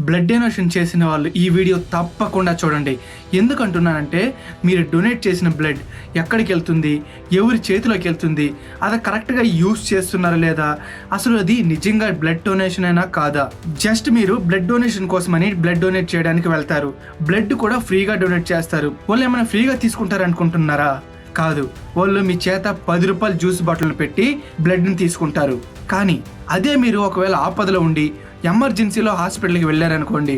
Blood donation చేసిన వాళ్ళు ఈ వీడియో తప్పకుండా చూడండి. ఎందుకంటున్నానంటే మీరు డొనేట్ చేసిన బ్లడ్ ఎక్కడికి వెళ్తుంది? ఎవరి చేతిలోకి వెళ్తుంది? అది కరెక్ట్గా యూస్ చేస్తున్నారా లేదా? అసలు అది నిజంగా బ్లడ్ డొనేషన్ అయినా కాదా? జస్ట్ మీరు బ్లడ్ డొనేషన్ కోసమని బ్లడ్ డొనేట్ చేయడానికి వెళ్తారు. బ్లడ్ కూడా ఫ్రీగా డొనేట్ చేస్తారు. వాళ్ళు ఏమైనా ఫ్రీగా తీసుకుంటారనుకుంటున్నారా? కాదు. వాళ్ళు మీ చేత పది రూపాయల జ్యూస్ బాటిల్ పెట్టి బ్లడ్ని తీసుకుంటారు. కానీ అదే మీరు ఒకవేళ ఆపదలో ఉండి ఎమర్జెన్సీలో హాస్పిటల్కి వెళ్ళారనుకోండి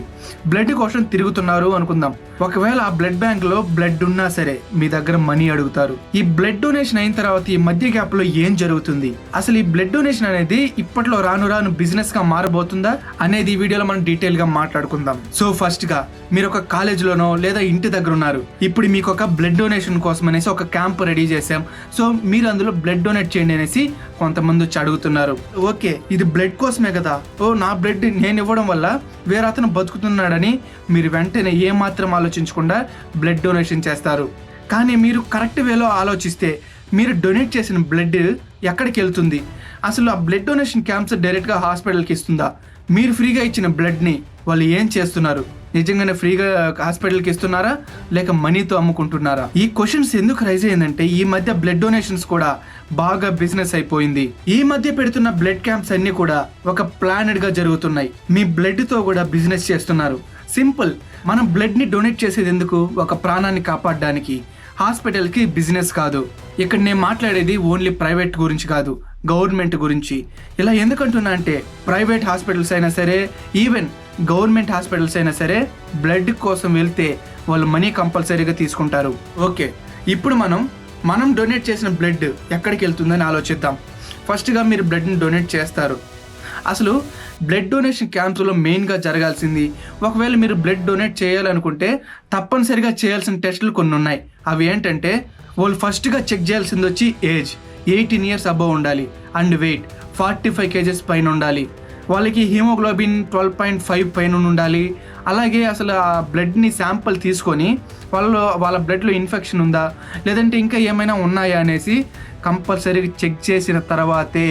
బ్లడ్ కోసం తిరుగుతున్నారు అనుకుందాం. ఒకవేళ ఆ బ్లడ్ బ్యాంక్లో బ్లడ్ ఉన్నా సరే మీ దగ్గర మనీ అడుగుతారు. ఈ బ్లడ్ డొనేషన్ అయిన తర్వాత ఈ మధ్య గ్యాప్లో ఏం జరుగుతుంది? అసలు ఈ బ్లడ్ డొనేషన్ అనేది ఇప్పట్లో రాను రాను బిజినెస్గా మారబోతుందా? అనేది ఈ వీడియోలో మనం డీటెయిల్గా మాట్లాడుకుందాం. సో ఫస్ట్గా మీరు ఒక కాలేజీలోనో లేదా ఇంటి దగ్గర ఉన్నారు. ఇప్పుడు మీకు ఒక బ్లడ్ డొనేషన్ కోసం అనేసి ఒక క్యాంప్ రెడీ చేసాం సో మీరు అందులో బ్లడ్ డొనేట్ చేయండి అనేసి కొంతమంది వచ్చి అడుగుతున్నారు. ఓకే ఇది బ్లడ్ కోసమే కదా. ఓ నా బ్లడ్ నేను ఇవ్వడం వల్ల వేరే అతను బతుకుతున్నాడని మీరు వెంటనే ఏమాత్రం ఆలోచించకుండా బ్లడ్ డొనేషన్ చేస్తారు. కానీ మీరు కరెక్ట్ వేలో ఆలోచిస్తే మీరు డొనేట్ చేసిన బ్లడ్ ఎక్కడికి వెళ్తుంది? అసలు ఆ బ్లడ్ డొనేషన్ క్యాంప్స్ డైరెక్ట్గా హాస్పిటల్కి ఇస్తుందా? మీరు ఫ్రీగా ఇచ్చిన బ్లడ్ని వాళ్ళు ఏం చేస్తున్నారు? నిజంగానే ఫ్రీగా హాస్పిటల్కి ఇస్తున్నారా? లేక మనీతో అమ్ముకుంటున్నారా? ఈ క్వశ్చన్స్ ఎందుకు రైజ్ అయ్యిందంటే ఈ మధ్య బ్లడ్ డొనేషన్స్ కూడా బాగా బిజినెస్ అయిపోయింది. ఈ మధ్య పెడుతున్న బ్లడ్ క్యాంప్స్ అన్ని కూడా ఒక ప్లానెడ్గా జరుగుతున్నాయి. మీ బ్లడ్తో కూడా బిజినెస్ చేస్తున్నారు. సింపుల్. మనం బ్లడ్ని డొనేట్ చేసేది ఎందుకు? ఒక ప్రాణాన్ని కాపాడడానికి. హాస్పిటల్కి బిజినెస్ కాదు. ఇక్కడ నేను మాట్లాడేది ఓన్లీ ప్రైవేట్ గురించి కాదు గవర్నమెంట్ గురించి. ఇలా ఎందుకంటున్నా అంటే ప్రైవేట్ హాస్పిటల్స్ అయినా సరే ఈవెన్ గవర్నమెంట్ హాస్పిటల్స్ అయినా సరే బ్లడ్ కోసం వెళ్తే వాళ్ళు మనీ కంపల్సరీగా తీసుకుంటారు. ఓకే ఇప్పుడు మనం మనం డొనేట్ చేసిన బ్లడ్ ఎక్కడికి వెళ్తుందని ఆలోచిద్దాం. ఫస్ట్గా మీరు బ్లడ్ని డొనేట్ చేస్తారు. అసలు బ్లడ్ డొనేషన్ క్యాంప్స్లో మెయిన్గా జరగాల్సింది ఒకవేళ మీరు బ్లడ్ డొనేట్ చేయాలనుకుంటే తప్పనిసరిగా చేయాల్సిన టెస్టులు కొన్ని ఉన్నాయి. అవి ఏంటంటే వాళ్ళు ఫస్ట్గా చెక్ చేయాల్సింది వచ్చి ఏజ్ ఎయిటీన్ ఇయర్స్ అబవ్ ఉండాలి. And weight forty five KGs పైన ఉండాలి. వాళ్ళకి హీమోగ్లోబిన్ ట్వెల్వ్ పాయింట్ ఫైవ్ పైన ఉండాలి. అలాగే అసలు ఆ బ్లడ్ని శాంపుల్ తీసుకొని వాళ్ళు వాళ్ళ బ్లడ్లో ఇన్ఫెక్షన్ ఉందా? లేదంటే ఇంకా ఏమైనా ఉన్నాయా అనేసి కంపల్సరీ చెక్ చేసిన తర్వాతే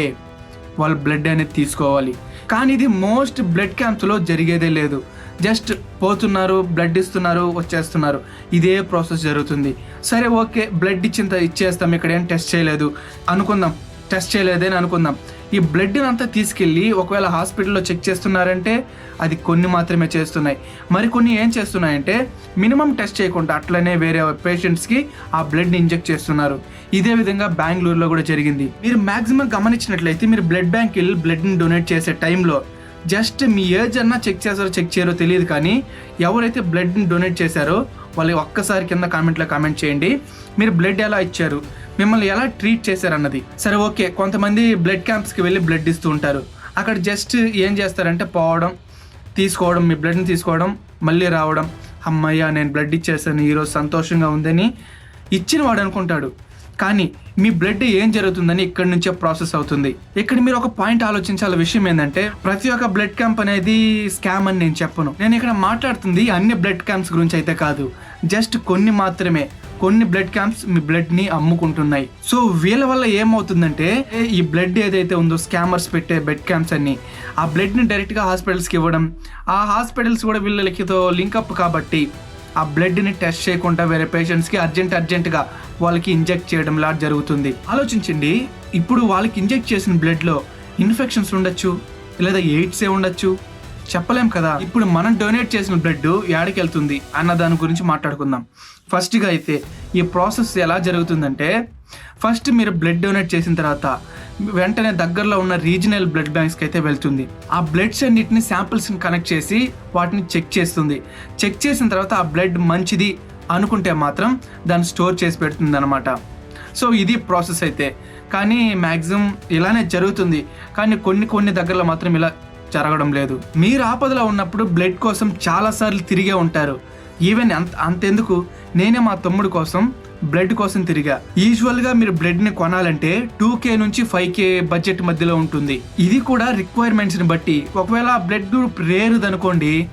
వాళ్ళు బ్లడ్ అనేది తీసుకోవాలి. కానీ ఇది మోస్ట్ బ్లడ్ క్యాంప్స్లో జరిగేదే లేదు. జస్ట్ పోతున్నారు బ్లడ్ ఇస్తున్నారు వచ్చేస్తున్నారు. ఇదే ప్రాసెస్ జరుగుతుంది. సరే ఓకే బ్లడ్ ఇచ్చిన ఇచ్చేస్తాం ఇక్కడ ఏం టెస్ట్ చేయలేదు. అనుకుందాం టెస్ట్ చేయలేదని అనుకుందాం. ఈ బ్లడ్ అంతా తీసుకెళ్ళి ఒకవేళ హాస్పిటల్లో చెక్ చేస్తున్నారంటే అది కొన్ని మాత్రమే చేస్తున్నాయి. మరి కొన్ని ఏం చేస్తున్నాయంటే మినిమం టెస్ట్ చేయకుండా అట్లనే వేరే పేషెంట్స్కి ఆ బ్లడ్ని ఇంజెక్ట్ చేస్తున్నారు. ఇదే విధంగా బెంగళూరులో కూడా జరిగింది. మీరు మాక్సిమం గమనించినట్లయితే మీరు బ్లడ్ బ్యాంక్ వెళ్ళి బ్లడ్ని డొనేట్ చేసే టైంలో జస్ట్ మీ ఏజ్ అన్నా చెక్ చేస్తారో చెక్ చేయరో తెలియదు కానీ ఎవరైతే బ్లడ్ని డొనేట్ చేశారో వాళ్ళు ఒక్కసారి కింద కామెంట్లో కామెంట్ చేయండి. మీరు బ్లడ్ ఎలా ఇచ్చారు? మిమ్మల్ని ఎలా ట్రీట్ చేశారన్నది. సరే ఓకే. కొంతమంది బ్లడ్ క్యాంప్స్కి వెళ్ళి బ్లడ్ ఇస్తూ ఉంటారు. అక్కడ జస్ట్ ఏం చేస్తారంటే పోవడం తీసుకోవడం మీ బ్లడ్ని తీసుకోవడం మళ్ళీ రావడం. అమ్మయ్య నేను బ్లడ్ ఇచ్చేసాను ఈరోజు సంతోషంగా ఉందని ఇచ్చిన వాడు అనుకుంటాడు. కానీ మీ బ్లడ్ ఏం జరుగుతుందని ఇక్కడ నుంచే ప్రాసెస్ అవుతుంది. ఇక్కడ మీరు ఒక పాయింట్ ఆలోచించాల. విషయం ఏంటంటే ప్రతి ఒక్క బ్లడ్ క్యాంప్ అనేది స్కామ్ అని నేను చెప్పను. నేను ఇక్కడ మాట్లాడుతుంది అన్ని బ్లడ్ క్యాంప్స్ గురించి అయితే కాదు. జస్ట్ కొన్ని మాత్రమే. కొన్ని బ్లడ్ క్యాంప్స్ మీ బ్లడ్ని అమ్ముకుంటున్నాయి. సో వీళ్ళ వల్ల ఏమవుతుందంటే ఈ బ్లడ్ ఏదైతే ఉందో స్కామర్స్ పెట్టే బ్లడ్ క్యాంప్స్ అన్ని ఆ బ్లడ్ని డైరెక్ట్గా హాస్పిటల్స్కి ఇవ్వడం ఆ హాస్పిటల్స్ కూడా వీళ్ళకితో లింకప్ కాబట్టి ఆ బ్లడ్ని టెస్ట్ చేయకుండా వేరే పేషెంట్స్కి అర్జెంట్ అర్జెంట్గా వాళ్ళకి ఇంజెక్ట్ చేయడం లా జరుగుతుంది. ఆలోచించండి ఇప్పుడు వాళ్ళకి ఇంజెక్ట్ చేసిన బ్లడ్లో ఇన్ఫెక్షన్స్ ఉండొచ్చు లేదా ఎయిడ్సే ఉండొచ్చు చెప్పలేం కదా. ఇప్పుడు మనం డొనేట్ చేసిన బ్లడ్ యాడికి వెళ్తుంది అన్న దాని గురించి మాట్లాడుకుందాం. ఫస్ట్గా అయితే ఈ ప్రాసెస్ ఎలా జరుగుతుందంటే ఫస్ట్ మీరు బ్లడ్ డొనేట్ చేసిన తర్వాత వెంటనే దగ్గరలో ఉన్న రీజనల్ బ్లడ్ బ్యాంక్స్కి అయితే వెళ్తుంది. ఆ బ్లడ్స్ అన్నిటిని శాంపిల్స్ని కనెక్ట్ చేసి వాటిని చెక్ చేస్తుంది. చెక్ చేసిన తర్వాత ఆ బ్లడ్ మంచిది అనుకుంటే మాత్రం దాన్ని స్టోర్ చేసి పెడుతుంది అనమాట సో ఇది ప్రాసెస్ అయితే. కానీ మ్యాక్సిమం ఇలానే జరుగుతుంది. కానీ కొన్ని కొన్ని దగ్గరలో మాత్రం ఇలా జరగడం లేదు. మీరు ఆపదలో ఉన్నప్పుడు బ్లడ్ కోసం చాలాసార్లు తిరిగే ఉంటారు. ఈవెన్ అంత అంతెందుకు? నేనే మా తమ్ముడు కోసం బ్లడ్ కోసం తిరిగా. యూజువల్గా మీరు బ్లడ్ని కొనాలంటే టూ కే నుంచి ఫైవ్ కే బడ్జెట్ మధ్యలో ఉంటుంది. ఇది కూడా రిక్వైర్మెంట్స్ని బట్టి. ఒకవేళ బ్లడ్ గ్రూప్ రేరుదనుకోండి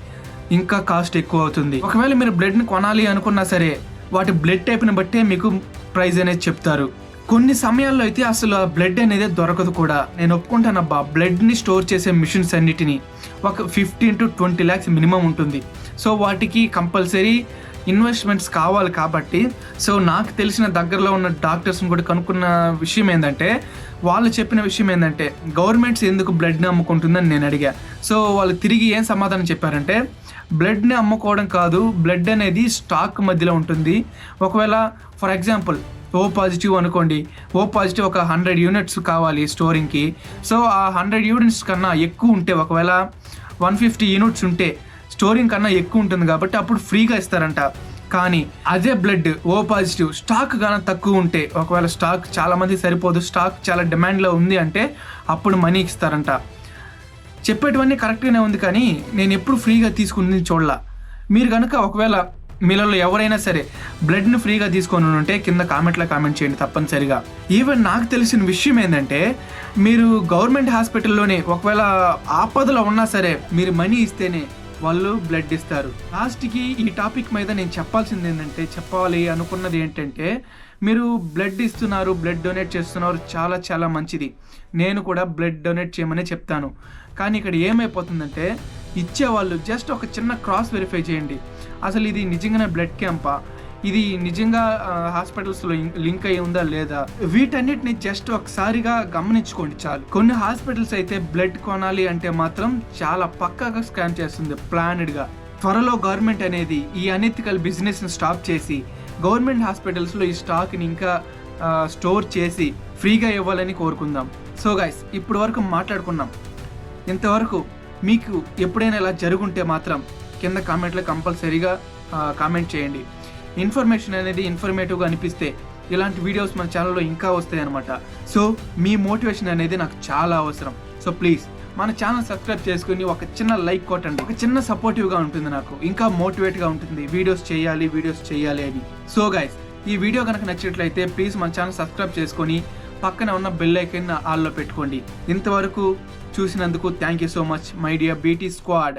ఇంకా కాస్ట్ ఎక్కువ అవుతుంది. ఒకవేళ మీరు బ్లడ్ని కొనాలి అనుకున్నా సరే వాటి బ్లడ్ టైప్ని బట్టే మీకు ప్రైస్ అనేది చెప్తారు. కొన్ని సమయాల్లో అయితే అసలు ఆ బ్లడ్ అనేది దొరకదు కూడా. నేను ఒప్పుకుంటానబ్బా బ్లడ్ని స్టోర్ చేసే మిషన్స్ అన్నిటిని ఒక fifteen to twenty lakhs minimum ఉంటుంది. సో వాటికి కంపల్సరీ ఇన్వెస్ట్మెంట్స్ కావాలి కాబట్టి సో నాకు తెలిసిన దగ్గరలో ఉన్న డాక్టర్స్ని కూడా కనుక్కున్న విషయం ఏంటంటే వాళ్ళు చెప్పిన విషయం ఏంటంటే గవర్నమెంట్స్ ఎందుకు బ్లడ్ని అమ్ముకుంటుందని నేను అడిగా. సో వాళ్ళు తిరిగి ఏం సమాధానం చెప్పారంటే బ్లడ్ని అమ్ముకోవడం కాదు బ్లడ్ అనేది స్టాక్ మధ్యలో ఉంటుంది. ఒకవేళ ఫర్ ఎగ్జాంపుల్ ఓ పాజిటివ్ అనుకోండి. ఓ పాజిటివ్ ఒక హండ్రెడ్ యూనిట్స్ కావాలి స్టోరింగ్కి. సో ఆ హండ్రెడ్ యూనిట్స్ కన్నా ఎక్కువ ఉంటే ఒకవేళ వన్ ఫిఫ్టీ యూనిట్స్ ఉంటే స్టోరింగ్ కన్నా ఎక్కువ ఉంటుంది కాబట్టి అప్పుడు ఫ్రీగా ఇస్తారంట. కానీ అదే బ్లడ్ ఓ పాజిటివ్ స్టాక్ గాన తక్కువ ఉంటే ఒకవేళ స్టాక్ చాలామంది సరిపోదు స్టాక్ చాలా డిమాండ్లో ఉంది అంటే అప్పుడు మనీ ఇస్తారంట. చెప్పేటివన్నీ కరెక్ట్గానే ఉంది కానీ నేను ఎప్పుడు ఫ్రీగా తీసుకుంది చూడాల. మీరు కనుక ఒకవేళ మీలలో ఎవరైనా సరే బ్లడ్ని ఫ్రీగా తీసుకొని ఉంటే కింద కామెంట్లో కామెంట్ చేయండి తప్పనిసరిగా. ఈవెన్ నాకు తెలిసిన విషయం ఏంటంటే మీరు గవర్నమెంట్ హాస్పిటల్లోనే ఒకవేళ ఆపదలో ఉన్నా సరే మీరు మనీ ఇస్తేనే వాళ్ళు బ్లడ్ ఇస్తారు. లాస్ట్కి ఈ టాపిక్ మీద నేను చెప్పాల్సింది ఏంటంటే చెప్పాలి అనుకున్నది ఏంటంటే మీరు బ్లడ్ ఇస్తున్నారు బ్లడ్ డొనేట్ చేస్తున్నారు చాలా చాలా మంచిది. నేను కూడా బ్లడ్ డొనేట్ చేయమని చెప్తాను. కానీ ఇక్కడ ఏమైపోతుందంటే ఇచ్చేవాళ్ళు జస్ట్ ఒక చిన్న క్రాస్ వెరిఫై చేయండి. అసలు ఇది నిజంగానే బ్లడ్ క్యాంపా ఇది నిజంగా హాస్పిటల్స్లో లింక్ అయి ఉందా లేదా? వీటన్నిటిని జస్ట్ ఒకసారిగా గమనించుకోండి చాలు. కొన్ని హాస్పిటల్స్ అయితే బ్లడ్ కొనాలి అంటే మాత్రం చాలా పక్కాగా స్కామ్ చేస్తుంది ప్లానెడ్గా త్వరలో గవర్నమెంట్ అనేది ఈ అనెథికల్ బిజినెస్ని స్టాప్ చేసి గవర్నమెంట్ హాస్పిటల్స్లో ఈ స్టాక్ని ఇంకా స్టోర్ చేసి ఫ్రీగా ఇవ్వాలని కోరుకుందాం. సో గైస్ ఇప్పటి వరకు మాట్లాడుకున్నాం. ఇంతవరకు మీకు ఎప్పుడైనా ఇలా జరుగుంటే మాత్రం కింద కామెంట్లో కంపల్సరీగా కామెంట్ చేయండి. ఇన్ఫర్మేషన్ అనేది ఇన్ఫర్మేటివ్గా అనిపిస్తే ఇలాంటి వీడియోస్ మన ఛానల్లో ఇంకా వస్తాయి అనమాట సో మీ మోటివేషన్ అనేది నాకు చాలా అవసరం. సో ప్లీజ్ మన ఛానల్ సబ్స్క్రైబ్ చేసుకుని ఒక చిన్న లైక్ కొట్టండి. ఒక చిన్న సపోర్టివ్గా ఉంటుంది నాకు. ఇంకా మోటివేట్గా ఉంటుంది. వీడియోస్ చేయాలి వీడియోస్ చేయాలి అని. సో గైస్ ఈ వీడియో కనుక నచ్చినట్లయితే ప్లీజ్ మన ఛానల్ సబ్స్క్రైబ్ చేసుకొని పక్కన ఉన్న బెల్ ఐకన్ ఆల్లో పెట్టుకోండి. ఇంతవరకు చూసినందుకు thank you so much my dear BT squad